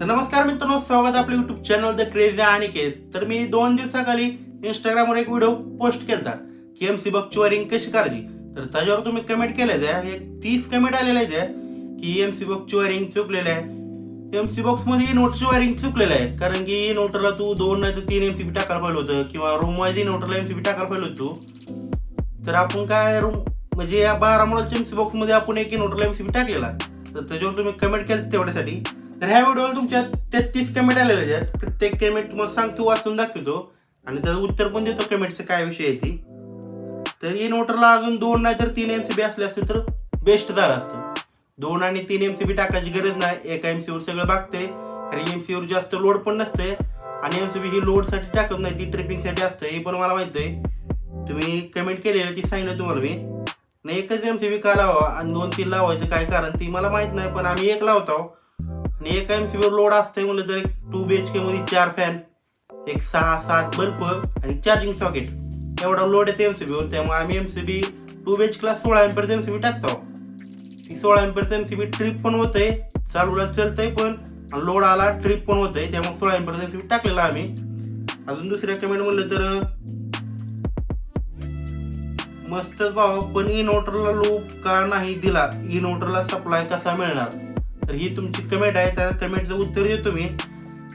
तर नमस्कार मित्रांनो स्वागत आपले YouTube channel the crazy Aniket तर मी दोन दिवसाखाली इंस्टाग्रामवर एक व्हिडिओ पोस्ट केला की एम सी बॉक्सची वायरिंग कशी करायची? तर त्याच्यावर तुम्ही कमेंट केले द्या हे तीस कमेंट आलेले आहे की एम सी बॉक्सची वायरिंग चुकलेलं आहे. एम सी बॉक्समध्ये e नोटची वायरिंग चुकलेलं आहे. कारण की e नोटरला तू दोन नाही तर तीन एम सी बी टाकायला पाहिलं होतं. किंवा रूम वाईज नोटरला एम सी बी टाकायला पाहिलं होतं तू. तर आपण काय रूम म्हणजे या बारा मॉडेलच्या एम सी बॉक्समध्ये आपण एक नोटरला एम सी बी टाकलेला. तर त्याच्यावर तुम्ही कमेंट केलं तेवढ्यासाठी. तर ह्या व्हिडिओला तुमच्या तेहतीस कमेंट आलेले आहेत. प्रत्येक कमेंट तुम्हाला सांगतो वाचून दाखवतो. आणि त्याचं उत्तर पण देतो कमेंटचं काय विषय आहे ती. तर इन्व्हर्टरला नोटरला अजून दोन नाही तर तीन एम सी बी असले असते तर बेस्ट झालं असतं. दोन आणि तीन एम सी बी टाकायची गरज नाही. एका एम सीवर सगळं बागते कारण एम सीवर जास्त लोड पण नसते आणि एम सी बी ही लोडसाठी टाकत नाही ती ट्रिपिंगसाठी असते हे पण मला माहिती आहे तुम्ही कमेंट केलेलं ती सांगितलं तुम्हाला मी. नाही एकच एम सी बी का लावा आणि दोन तीन लावायचं काय कारण ती मला माहीत नाही पण आम्ही एक लावतो आणि एका एम सी बीवर लोड असते म्हणलं तर एक टू बी एच के मध्ये चार फॅन एक सहा सात बल्ब आणि चार्जिंग सॉकेट एवढा लोड येते एम सी बीवर त्यामुळे आम्ही M C B to B H class सोळा एम्पेअरचं एम सी बी टाकतो. ती सोळा एम्पेअरचं एम सी बी ट्रिप पण होते चालूला चलतंय पण आणि लोड आला ट्रिप पण होते त्यामुळे सोळा एम्पेअरचं एम सी बी टाकलेला आम्ही. अजून दुसऱ्या कमेंट म्हणलं तर मस्तच भावा पण इन्व्हर्टरला लूप का नाही दिला? इन्व्हर्टरला सप्लाय कसा मिळणार? तर ही तुमची कमेंट आहे त्या कमेंटचं उत्तर देतो मी.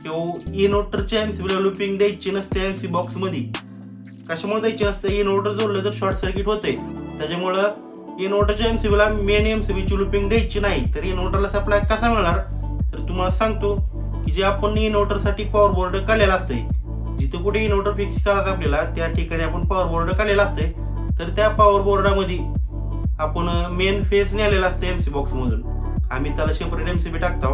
किंवा इन्व्हर्टरच्या एम सी बीला लुपिंग द्यायची नसते एम सी बॉक्समध्ये कशामुळे द्यायची नसते? इन्व्हर्टर जोडलं तर शॉर्ट सर्किट होते त्याच्यामुळं इन्व्हर्टरच्या एम सी बीला मेन एम सी बीची लुपिंग द्यायची नाही. तर इन्व्हर्टरला सप्लाय कसा मिळणार? तर तुम्हाला सांगतो की जे आपण इन्व्हर्टरसाठी पॉवर बोर्ड काढलेला असते जिथं कुठे इन्व्हर्टर फिक्स करायचं आपल्याला त्या ठिकाणी आपण पॉवर बोर्ड काढलेला असते तर त्या पॉवर बोर्डामध्ये आपण मेन फेज नेलेला असते एम सी बॉक्समधून आम्ही त्याला सेपरेट एम सी बी टाकतो.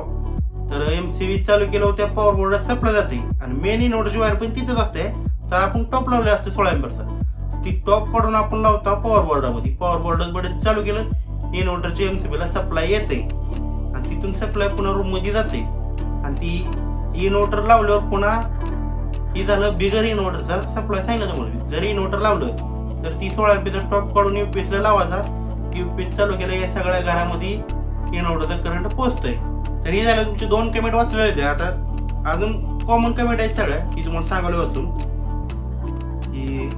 तर एम सी बी चालू केलं त्या पॉवर बोर्डला सप्लाय जाते. आणि मेन इन्व्हर्टरची वायर पण तिथंच असते. तर आपण टॉप लावले असते सोळा एम्बरचा ती टॉप काढून आपण लावतो पॉवर बोर्डामध्ये पॉवर बोर्ड बटन चालू केलं इन्व्हर्टरची एम सी बीला सप्लाय येते. आणि तिथून सप्लाय पुन्हा रूममध्ये जाते. आणि ती इन्व्हर्टर लावल्यावर पुन्हा हे झालं बिगर इन्व्हर्टरचा सप्लाय सांगितलं तुम्हाला जरी इन्व्हर्टर लावलं तर ती सोळा एमपीचा टॉप काढून युपीएसला लावायचा. युपीएस चालू केलं या सगळ्या घरामध्ये. इनोडचं करंट पोचतंय तर हे झालं तुमचे दोन कमेंट वाचलेले होते. आता अजून कॉमन कमेंट आहेत सगळ्या की तुम्हाला सांगायला होतो. की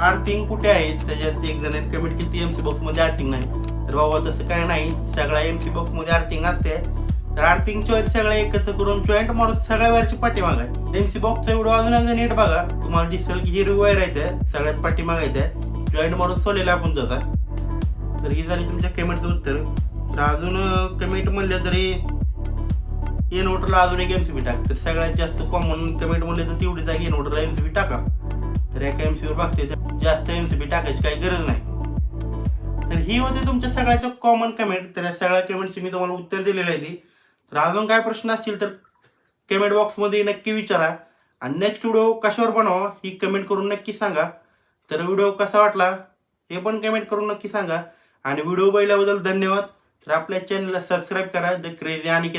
आर्थिंग कुठे आहे? त्याच्यात एक जण कमेंट केली एम सी बॉक्समध्ये आर्थिंग नाही. तर बाबा तसं काय नाही. सगळ्या एम सी बॉक्समध्ये अर्थिंग आर्थिंग असते. तर आर्थिंग चॉईस सगळ्या एकत्र करून जॉईंट माणूस सगळ्या वायरची पाठीमाग आहे. एम सी बॉक्सचा व्हिडिओ अजून एकदा नीट बघा. तुम्हाला दिसेल की हिरवी वायर आहे त्या सगळ्यात पाठीमाग आहे त्या जॉईंट मारून सोलेला आपण तसा तर ही झाली तुमच्या कमेंटचं उत्तर. तर अजून कमेंट म्हणलं तरी इन्व्हर्टरला अजून एक एम सी बी टाक. तर सगळ्यात जास्त कॉमन कमेंट म्हणले तर तेवढी जागी एन इन्व्हर्टरला एम सी बी टाका. तर एका एम सीवर बघते तर जास्त एम सी बी टाकायची काही गरज नाही. तर ही होती तुमच्या सगळ्याच्या कॉमन कमेंट तर या सगळ्या कमेंटची मी तुम्हाला उत्तर दिलेलं आहे ती. तर अजून काय प्रश्न असतील तर कमेंट बॉक्समध्ये नक्की विचारा. आणि नेक्स्ट व्हिडिओ कशावर बनवा ही कमेंट करून नक्की सांगा. तर व्हिडिओ कसा वाटला हे पण कमेंट करून नक्की सांगा. आणि व्हिडिओ पाहिल्याबद्दल धन्यवाद. तर आपल्या चॅनलला सबस्क्राईब करा. The crazy Aniket